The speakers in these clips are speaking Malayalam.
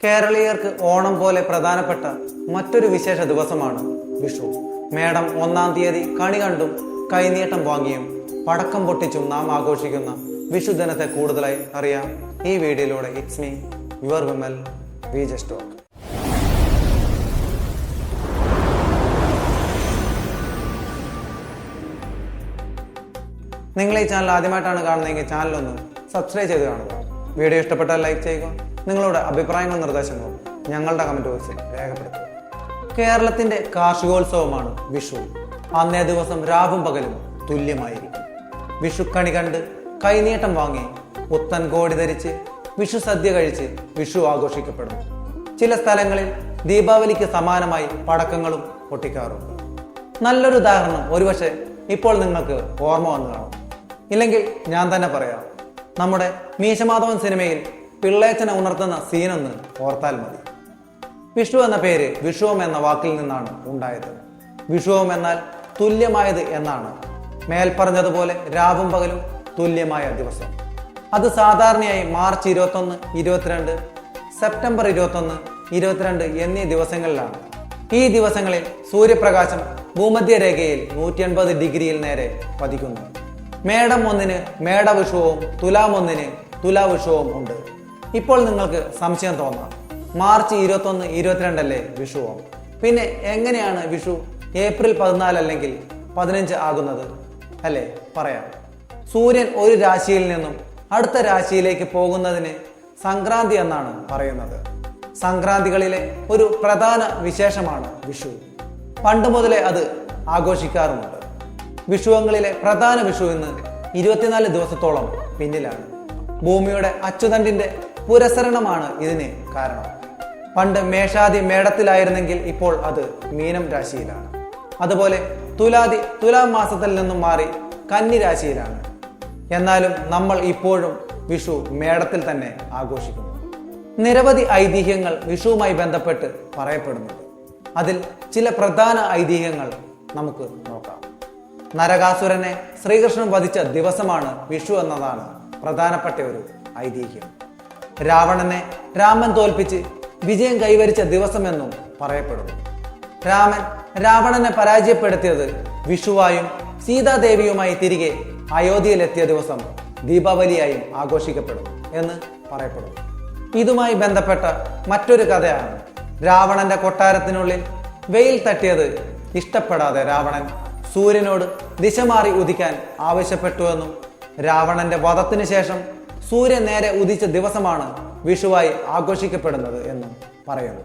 കേരളീയർക്ക് ഓണം പോലെ പ്രധാനപ്പെട്ട മറ്റൊരു വിശേഷ ദിവസമാണ് വിഷു. മേടം ഒന്നാം തീയതി കണി കണ്ടും കൈനീട്ടം വാങ്ങിയും പടക്കം പൊട്ടിച്ചും നാം ആഘോഷിക്കുന്ന വിഷു ദിനത്തെ കൂടുതലായി അറിയാം. ഈ വീഡിയോയിലൂടെ it's me your Vimal we just talk നിങ്ങൾ ഈ ചാനൽ ആദ്യമായിട്ടാണ് കാണുന്നതെങ്കിൽ ചാനലൊന്ന് സബ്സ്ക്രൈബ് ചെയ്ത് കാണുക. വീഡിയോ ഇഷ്ടപ്പെട്ടാൽ ലൈക്ക് ചെയ്യുക. നിങ്ങളുടെ അഭിപ്രായങ്ങളും നിർദ്ദേശങ്ങളും ഞങ്ങളുടെ കമന്റ് ബോക്സിൽ രേഖപ്പെടുത്തുക. കേരളത്തിന്റെ കാർഷികോത്സവമാണ് വിഷു. അന്നേ ദിവസം രാവും പകലും തുല്യമായിരിക്കും. വിഷുക്കണി കണ്ട് കൈനീട്ടം വാങ്ങി പുത്തൻ കോടി ധരിച്ച് വിഷു സദ്യ കഴിച്ച് വിഷു ആഘോഷിക്കപ്പെടുന്നു. ചില സ്ഥലങ്ങളിൽ ദീപാവലിക്ക് സമാനമായി പടക്കങ്ങളും പൊട്ടിക്കാറുണ്ട്. നല്ലൊരു ഉദാഹരണം ഒരുപക്ഷെ ഇപ്പോൾ നിങ്ങൾക്ക് ഓർമ്മ വന്നു കാണും. ഇല്ലെങ്കിൽ ഞാൻ തന്നെ പറയാം. നമ്മുടെ മീശമാധവൻ സിനിമയിൽ പിള്ളേച്ചനെ ഉണർത്തുന്ന സീനൊന്ന് ഓർത്താൽ മതി. വിഷു എന്ന പേര് വിഷുവം എന്ന വാക്കിൽ നിന്നാണ് ഉണ്ടായത്. വിഷുവം എന്നാൽ തുല്യമായത് എന്നാണ്. മേൽപ്പറഞ്ഞതുപോലെ രാവും പകലും തുല്യമായ ദിവസം. അത് സാധാരണയായി മാർച്ച് ഇരുപത്തൊന്ന് ഇരുപത്തിരണ്ട് സെപ്റ്റംബർ ഇരുപത്തൊന്ന് ഇരുപത്തിരണ്ട് എന്നീ ദിവസങ്ങളിലാണ്. ഈ ദിവസങ്ങളിൽ സൂര്യപ്രകാശം ഭൂമധ്യരേഖയിൽ നൂറ്റി എൺപത് ഡിഗ്രിയിൽ നേരെ പതിക്കുന്നു. മേടം ഒന്നിന് മേടവിഷുവും തുലാം ഒന്നിന് തുലാവിഷുവും ഉണ്ട്. ഇപ്പോൾ നിങ്ങൾക്ക് സംശയം തോന്നാം. മാർച്ച് ഇരുപത്തൊന്ന് ഇരുപത്തിരണ്ടല്ലേ വിഷുവോ പിന്നെ എങ്ങനെയാണ് വിഷു? ഏപ്രിൽ പതിനാല് അല്ലെങ്കിൽ പതിനഞ്ച് ആകുന്നത്? അല്ലേ? പറയാം. സൂര്യൻ ഒരു രാശിയിൽ നിന്നും അടുത്ത രാശിയിലേക്ക് പോകുന്നതിന് സംക്രാന്തി എന്നാണ് പറയുന്നത്. സംക്രാന്തികളിലെ ഒരു പ്രധാന വിശേഷമാണ് വിഷു. പണ്ട് മുതലേ അത് ആഘോഷിക്കാറുമുണ്ട്. വിഷുവങ്ങളിലെ പ്രധാന വിഷു ഇന്ന് ഇരുപത്തിനാല് ദിവസത്തോളം പിന്നിലാണ്. ഭൂമിയുടെ അച്ചുതണ്ടിന്റെ പുരസരണമാണ് ഇതിന് കാരണം. പണ്ട് മേഷാദി മേടത്തിലായിരുന്നെങ്കിൽ ഇപ്പോൾ അത് മീനം രാശിയിലാണ്. അതുപോലെ തുലാദി തുലാം മാസത്തിൽ നിന്നും മാറി കന്നി രാശിയിലാണ്. എന്നാലും നമ്മൾ ഇപ്പോഴും വിഷു മേടത്തിൽ തന്നെ ആഘോഷിക്കുന്നു. നിരവധി ഐതിഹ്യങ്ങൾ വിഷുവുമായി ബന്ധപ്പെട്ട് പറയപ്പെടുന്നുണ്ട്. അതിൽ ചില പ്രധാന ഐതിഹ്യങ്ങൾ നമുക്ക് നോക്കാം. നരകാസുരനെ ശ്രീകൃഷ്ണൻ വധിച്ച ദിവസമാണ് വിഷു എന്നതാണ് പ്രധാനപ്പെട്ട ഒരു ഐതിഹ്യം. രാവണനെ രാമൻ തോൽപ്പിച്ച് വിജയം കൈവരിച്ച ദിവസമെന്നും പറയപ്പെടുന്നു. രാമൻ രാവണനെ പരാജയപ്പെടുത്തിയത് വിഷുവായും സീതാദേവിയുമായി തിരികെ അയോധ്യയിലെത്തിയ ദിവസം ദീപാവലിയായും ആഘോഷിക്കപ്പെടുന്നു എന്ന് പറയപ്പെടുന്നു. ഇതുമായി ബന്ധപ്പെട്ട മറ്റൊരു കഥയാണ് രാവണന്റെ കൊട്ടാരത്തിനുള്ളിൽ വെയിൽ തട്ടിയത് ഇഷ്ടപ്പെടാതെ രാവണൻ സൂര്യനോട് ദിശ മാറി ഉദിക്കാൻ ആവശ്യപ്പെട്ടുവെന്നും രാവണന്റെ വധത്തിനു ശേഷം സൂര്യൻ നേരെ ഉദിച്ച ദിവസമാണ് വിഷുവായി ആഘോഷിക്കപ്പെടുന്നത് എന്ന് പറയുന്നു.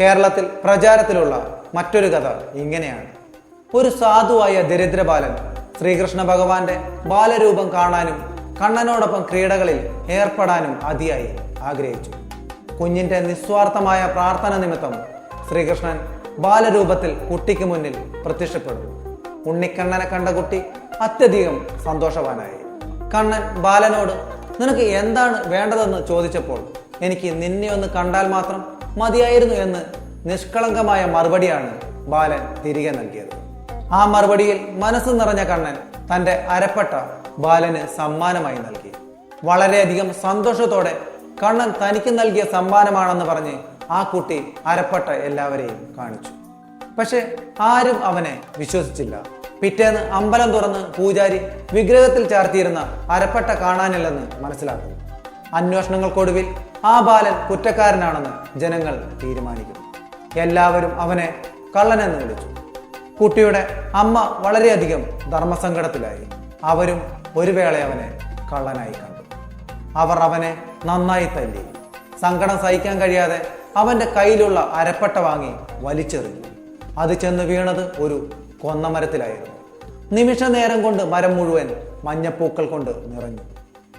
കേരളത്തിൽ പ്രചാരത്തിലുള്ള മറ്റൊരു കഥ ഇങ്ങനെയാണ്. ഒരു സാധുവായ ദരിദ്രബാലൻ ശ്രീകൃഷ്ണ ഭഗവാന്റെ ബാലരൂപം കാണാനും കണ്ണനോടൊപ്പം ക്രീഡകളിൽ ഏർപ്പെടാനും അതിയായി ആഗ്രഹിച്ചു. കുഞ്ഞിന്റെ നിസ്വാർത്ഥമായ പ്രാർത്ഥന നിമിത്തം ശ്രീകൃഷ്ണൻ ബാലരൂപത്തിൽ കുട്ടിക്ക് മുന്നിൽ പ്രത്യക്ഷപ്പെടുന്നു. ഉണ്ണിക്കണ്ണനെ കണ്ട കുട്ടി അത്യധികം സന്തോഷവാനായി. കണ്ണൻ ബാലനോട് നിനക്ക് എന്താണ് വേണ്ടതെന്ന് ചോദിച്ചപ്പോൾ എനിക്ക് നിന്നെ ഒന്ന് കണ്ടാൽ മാത്രം മതിയായിരുന്നു എന്ന് നിഷ്കളങ്കമായ മറുപടിയാണ് ബാലൻ തിരികെ നൽകിയത്. ആ മറുപടിയിൽ മനസ്സ് നിറഞ്ഞ കണ്ണൻ തന്റെ അരപ്പെട്ട ബാലന് സമ്മാനമായി നൽകി. വളരെയധികം സന്തോഷത്തോടെ കണ്ണൻ തനിക്ക് നൽകിയ സമ്മാനമാണെന്ന് പറഞ്ഞ് ആ കുട്ടി അരപ്പെട്ട എല്ലാവരെയും കാണിച്ചു. പക്ഷെ ആരും അവനെ വിശ്വസിച്ചില്ല. പിറ്റേന്ന് അമ്പലം തുറന്ന് പൂജാരി വിഗ്രഹത്തിൽ ചാർത്തിയിരുന്ന അരപ്പട്ട കാണാനില്ലെന്ന് മനസ്സിലാക്കുന്നു. അന്വേഷണങ്ങൾക്കൊടുവിൽ ആ ബാലൻ കുറ്റക്കാരനാണെന്ന് ജനങ്ങൾ തീരുമാനിക്കുന്നു. എല്ലാവരും അവനെ കള്ളനെന്ന് വിളിച്ചു. കുട്ടിയുടെ അമ്മ വളരെയധികം ധർമ്മസങ്കടത്തിലായി. അവരും ഒരു വേള അവനെ കള്ളനായി കണ്ടു. അവർ അവനെ നന്നായി തല്ലി. സങ്കടം സഹിക്കാൻ കഴിയാതെ അവന്റെ കയ്യിലുള്ള അരപ്പട്ട വാങ്ങി വലിച്ചെറിഞ്ഞു. അത് ചെന്ന് വീണത് ഒരു കൊന്നമരത്തിലായിരുന്നു. നിമിഷ നേരം കൊണ്ട് മരം മുഴുവൻ മഞ്ഞപ്പൂക്കൾ കൊണ്ട് നിറഞ്ഞു.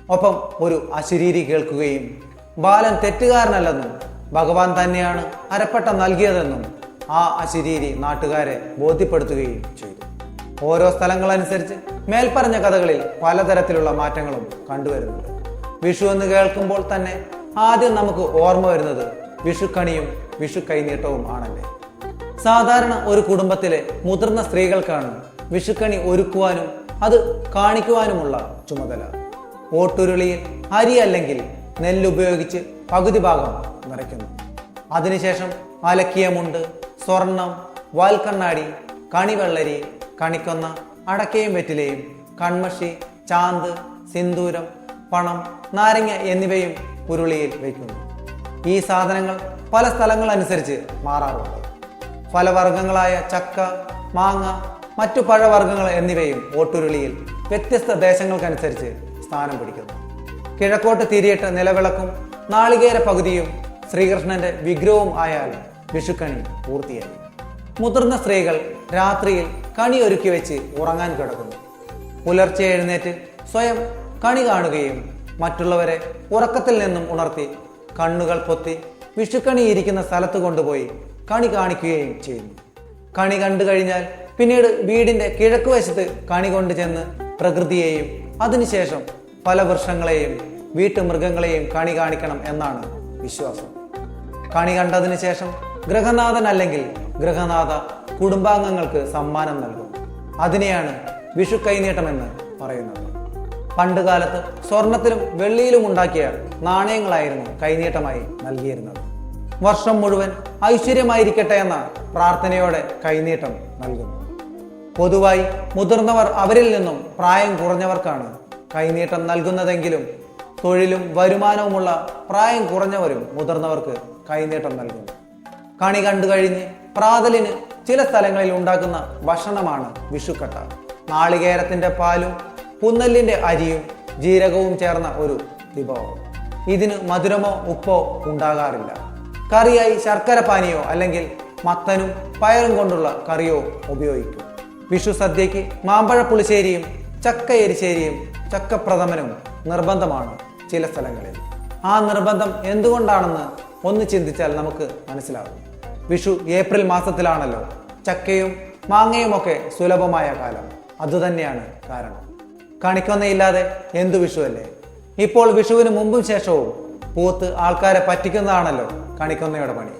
ഒപ്പം ഒരു അശരീരി കേൾക്കുകയും ബാലൻ തെറ്റുകാരനല്ലെന്നും ഭഗവാൻ തന്നെയാണ് അരപ്പട്ട നൽകിയതെന്നും ആ അശരീരി നാട്ടുകാരെ ബോധ്യപ്പെടുത്തുകയും ചെയ്തു. ഓരോ സ്ഥലങ്ങളനുസരിച്ച് മേൽപ്പറഞ്ഞ കഥകളിൽ പലതരത്തിലുള്ള മാറ്റങ്ങളും കണ്ടുവരുന്നുണ്ട്. വിഷു എന്ന് കേൾക്കുമ്പോൾ തന്നെ ആദ്യം നമുക്ക് ഓർമ്മ വരുന്നത് വിഷുക്കണിയും വിഷു കൈനീട്ടവും ആണല്ലേ? സാധാരണ ഒരു കുടുംബത്തിലെ മുതിർന്ന സ്ത്രീകൾക്കാണ് വിഷുക്കണി ഒരുക്കുവാനും അത് കാണിക്കുവാനുമുള്ള ചുമതല. ഓട്ടുരുളിയിൽ അരി അല്ലെങ്കിൽ നെല്ല് ഉപയോഗിച്ച് പകുതി ഭാഗം നിറയ്ക്കുന്നു. അതിനുശേഷം അലക്കിയ മുണ്ട് സ്വർണം വാൽക്കണ്ണാടി കണിവെള്ളരി കണിക്കൊന്ന അടക്കയും വെറ്റിലയും കൺമഷി ചാന്ത് സിന്ദൂരം പണം നാരങ്ങ എന്നിവയും ഉരുളിയിൽ വയ്ക്കുന്നു ഈ സാധനങ്ങൾ പല സ്ഥലങ്ങളനുസരിച്ച് മാറാറുണ്ട്. ഫലവർഗങ്ങളായ ചക്ക മാങ്ങ മറ്റു പഴവർഗങ്ങൾ എന്നിവയും ഓട്ടുരുളിയിൽ വ്യത്യസ്ത ദേശങ്ങൾക്കനുസരിച്ച് സ്ഥാനം പിടിക്കുന്നു. കിഴക്കോട്ട് തിരിയിട്ട് നിലവിളക്കും നാളികേര പകുതിയും ശ്രീകൃഷ്ണന്റെ വിഗ്രഹവും ആയാൽ വിഷുക്കണി പൂർത്തിയായി. മുതിർന്ന സ്ത്രീകൾ രാത്രിയിൽ കണി ഒരുക്കി വെച്ച് ഉറങ്ങാൻ കിടക്കുന്നു. പുലർച്ചെ എഴുന്നേറ്റ് സ്വയം കണി കാണുകയും മറ്റുള്ളവരെ ഉറക്കത്തിൽ നിന്നും ഉണർത്തി കണ്ണുകൾ പൊത്തി വിഷുക്കണി ഇരിക്കുന്ന സ്ഥലത്ത് കൊണ്ടുപോയി കണി കാണിക്കുകയും ചെയ്യുന്നു. കണി കണ്ടു കഴിഞ്ഞാൽ പിന്നീട് വീടിന്റെ കിഴക്കുവശത്ത് കണി കൊണ്ട് ചെന്ന് പ്രകൃതിയെയും അതിനുശേഷം പല വൃക്ഷങ്ങളെയും വീട്ടുമൃഗങ്ങളെയും കണി കാണിക്കണം എന്നാണ് വിശ്വാസം. കണി കണ്ടതിന് ശേഷം ഗ്രഹനാഥൻ അല്ലെങ്കിൽ ഗ്രഹനാഥ കുടുംബാംഗങ്ങൾക്ക് സമ്മാനം നൽകും. അതിനെയാണ് വിഷു കൈനീട്ടമെന്ന് പറയുന്നത്. പണ്ടുകാലത്ത് സ്വർണത്തിലും വെള്ളിയിലും ഉണ്ടാക്കിയ നാണയങ്ങളായിരുന്നു കൈനീട്ടമായി നൽകിയിരുന്നത്. വർഷം മുഴുവൻ ഐശ്വര്യമായിരിക്കട്ടെ എന്ന പ്രാർത്ഥനയോടെ കൈനീട്ടം നൽകുന്നു. പൊതുവായി മുതിർന്നവർ അവരിൽ നിന്നും പ്രായം കുറഞ്ഞവർക്കാണ് കൈനീട്ടം നൽകുന്നതെങ്കിലും തൊഴിലും വരുമാനവുമുള്ള പ്രായം കുറഞ്ഞവരും മുതിർന്നവർക്ക് കൈനീട്ടം നൽകും കണി കണ്ടു കഴിഞ്ഞ് പ്രാതലിന് ചില സ്ഥലങ്ങളിൽ ഉണ്ടാക്കുന്ന ഭക്ഷണമാണ് വിഷുക്കട്ട. നാളികേരത്തിന്റെ പാലും പുന്നല്ലിന്റെ അരിയും ജീരകവും ചേർന്ന ഒരു വിഭവം. ഇതിന് മധുരമോ ഉപ്പോ ഉണ്ടാകാറില്ല. കറിയായി ശർക്കര പാനിയോ അല്ലെങ്കിൽ മത്തനും പയറും കൊണ്ടുള്ള കറിയോ ഉപയോഗിക്കും. വിഷു സദ്യയ്ക്ക് മാമ്പഴ പുളിശ്ശേരിയും ചക്ക എരിശ്ശേരിയും ചക്കപ്രഥമനും നിർബന്ധമാണ് ചില സ്ഥലങ്ങളിൽ. ആ നിർബന്ധം എന്തുകൊണ്ടാണെന്ന് ഒന്ന് ചിന്തിച്ചാൽ നമുക്ക് മനസ്സിലാകും. വിഷു ഏപ്രിൽ മാസത്തിലാണല്ലോ. ചക്കയും മാങ്ങയുമൊക്കെ സുലഭമായ കാലം. അതുതന്നെയാണ് കാരണം. കണിക്കൊന്നയില്ലാതെ എന്തു വിഷു അല്ലേ? ഇപ്പോൾ വിഷുവിന് മുമ്പും ശേഷവും പൂത്ത് ആൾക്കാരെ പറ്റിക്കുന്നതാണല്ലോ കണിക്കൊന്നയുടെ പണി.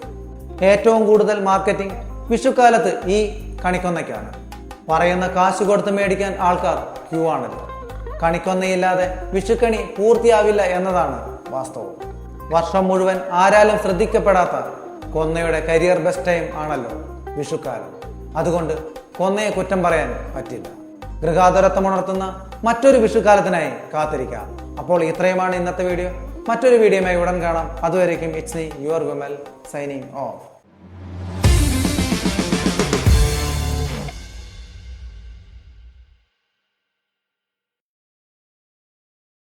ഏറ്റവും കൂടുതൽ മാർക്കറ്റിംഗ് വിഷുക്കാലത്ത് ഈ കണിക്കൊന്നയ്ക്കാണ്. പറയുന്ന കാശ് കൊടുത്ത് മേടിക്കാൻ ആൾക്കാർ ക്യൂ ആണല്ലോ. കണിക്കൊന്നയില്ലാതെ വിഷുക്കണി പൂർത്തിയാവില്ല എന്നതാണ് വാസ്തവം. വർഷം മുഴുവൻ ആരാലും ശ്രദ്ധിക്കപ്പെടാത്ത കൊന്നയുടെ കരിയർ ബെസ്റ്റ് ടൈം ആണല്ലോ വിഷുക്കാലം. അതുകൊണ്ട് കൊന്നയെ കുറ്റം പറയാൻ പറ്റില്ല. ഗൃഹാതുരത്വം ഉണർത്തുന്ന മറ്റൊരു വിഷുക്കാലത്തിനായി കാത്തിരിക്കാം. അപ്പോൾ ഇത്രയുമാണ് ഇന്നത്തെ വീഡിയോ. മറ്റൊരു വീഡിയോയുമായി ഉടൻ കാണാം. അതുവരേക്കും it's your Vimal signing off